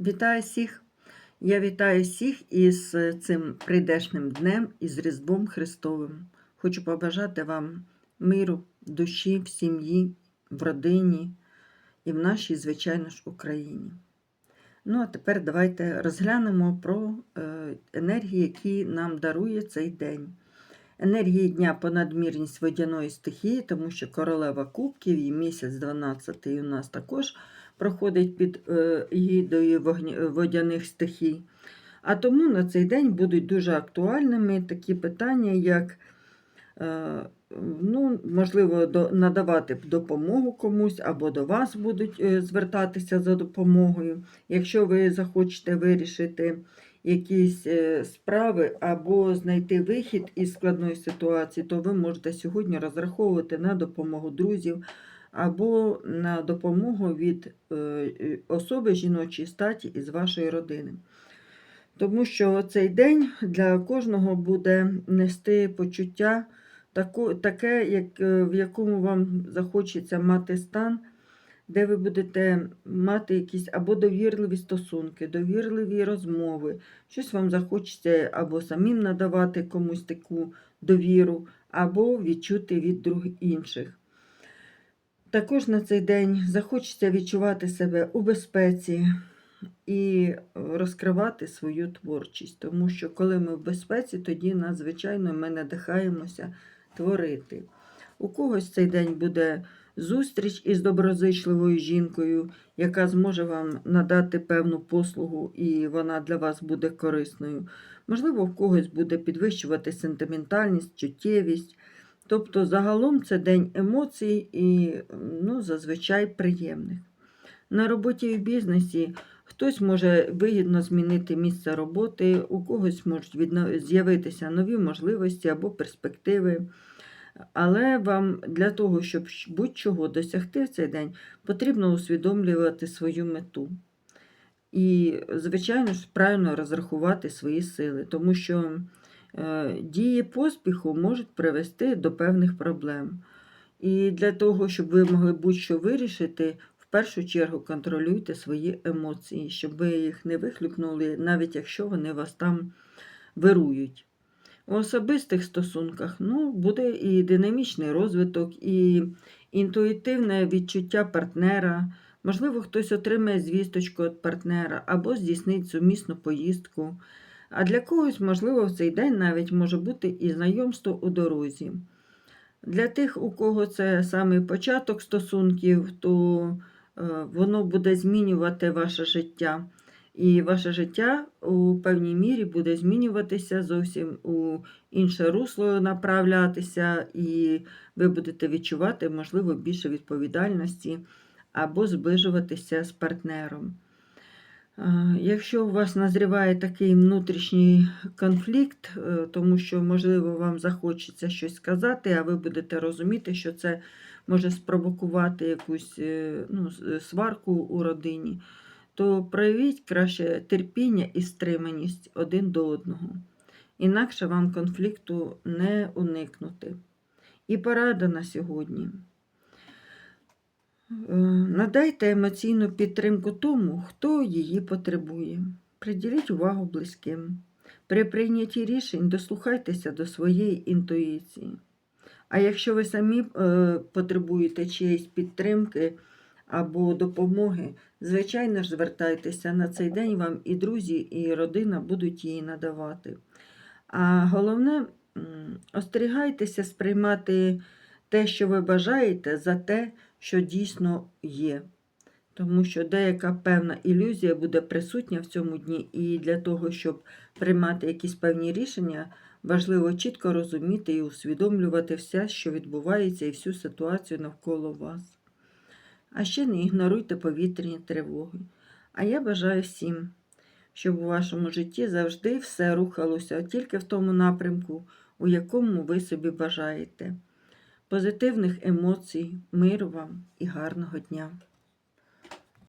Вітаю всіх! Я вітаю всіх із е, цим прийдешнім днем із Різдвом Христовим. Хочу побажати вам миру, душі, в сім'ї, в родині і в нашій, звичайно ж, Україні. Ну, а тепер давайте розглянемо про е, енергії, які нам дарує цей день. Енергії дня по надмірність водяної стихії, тому що королева кубків і місяць 12 у нас також проходить під е, гідою вогня- водяних стихій. А тому на цей день будуть дуже актуальними такі питання, як е, ну, можливо, надавати допомогу комусь або до вас будуть е, звертатися за допомогою. Якщо ви захочете вирішити якісь е, справи або знайти вихід із складної ситуації, то ви можете сьогодні розраховувати на допомогу друзів або на допомогу від е, особи жіночої статі із вашої родини. Тому що цей день для кожного буде нести почуття таке, як, е, в якому вам захочеться мати стан, де ви будете мати якісь або довірливі стосунки, довірливі розмови. Щось вам захочеться або самим надавати комусь таку довіру, або відчути від друг інших. Також на цей день захочеться відчувати себе у безпеці і розкривати свою творчість, тому що коли ми в безпеці, тоді надзвичайно ми надихаємося творити. У когось цей день буде зустріч із доброзичливою жінкою, яка зможе вам надати певну послугу, і вона для вас буде корисною. Можливо, в когось буде підвищувати сентиментальність, чуттєвість. Тобто, загалом це день емоцій і ну, зазвичай приємних. На роботі і в бізнесі хтось може вигідно змінити місце роботи, у когось можуть з'явитися нові можливості або перспективи. Але вам для того, щоб будь-чого досягти в цей день, потрібно усвідомлювати свою мету. І, звичайно ж, правильно розрахувати свої сили, тому що е, дії поспіху можуть привести до певних проблем. І для того, щоб ви могли будь-що вирішити, в першу чергу контролюйте свої емоції, щоб ви їх не вихлюпнули, навіть якщо вони вас там вирують. У особистих стосунках ну, буде і динамічний розвиток, і інтуїтивне відчуття партнера. Можливо, хтось отримає звісточку від партнера або здійснить сумісну поїздку. А для когось, можливо, в цей день навіть може бути і знайомство у дорозі. Для тих, у кого це саме початок стосунків, то е, воно буде змінювати ваше життя. І ваше життя у певній мірі буде змінюватися зовсім у інше русло направлятися, і ви будете відчувати, можливо, більше відповідальності або зближуватися з партнером. Якщо у вас назріває такий внутрішній конфлікт, е, тому що, можливо, вам захочеться щось сказати, а ви будете розуміти, що це може спровокувати якусь е, ну, сварку у родині, то проявіть краще терпіння і стриманість один до одного. Інакше вам конфлікту не уникнути. І порада на сьогодні. Е, Надайте емоційну підтримку тому, хто її потребує. Приділіть увагу близьким. При прийнятті рішень дослухайтеся до своєї інтуїції. А якщо ви самі е, потребуєте чиєїсь підтримки або допомоги, звичайно ж, звертайтеся на цей день вам і друзі, і родина будуть її надавати. А головне, остерігайтеся сприймати те, що ви бажаєте, за те, що дійсно є. Тому що деяка певна ілюзія буде присутня в цьому дні, і для того, щоб приймати якісь певні рішення, важливо чітко розуміти і усвідомлювати все, що відбувається, і всю ситуацію навколо вас. А ще не ігноруйте повітряні тривоги. А я бажаю всім, щоб у вашому житті завжди все рухалося тільки в тому напрямку, у якому ви собі бажаєте. Позитивних емоцій, миру вам і гарного дня!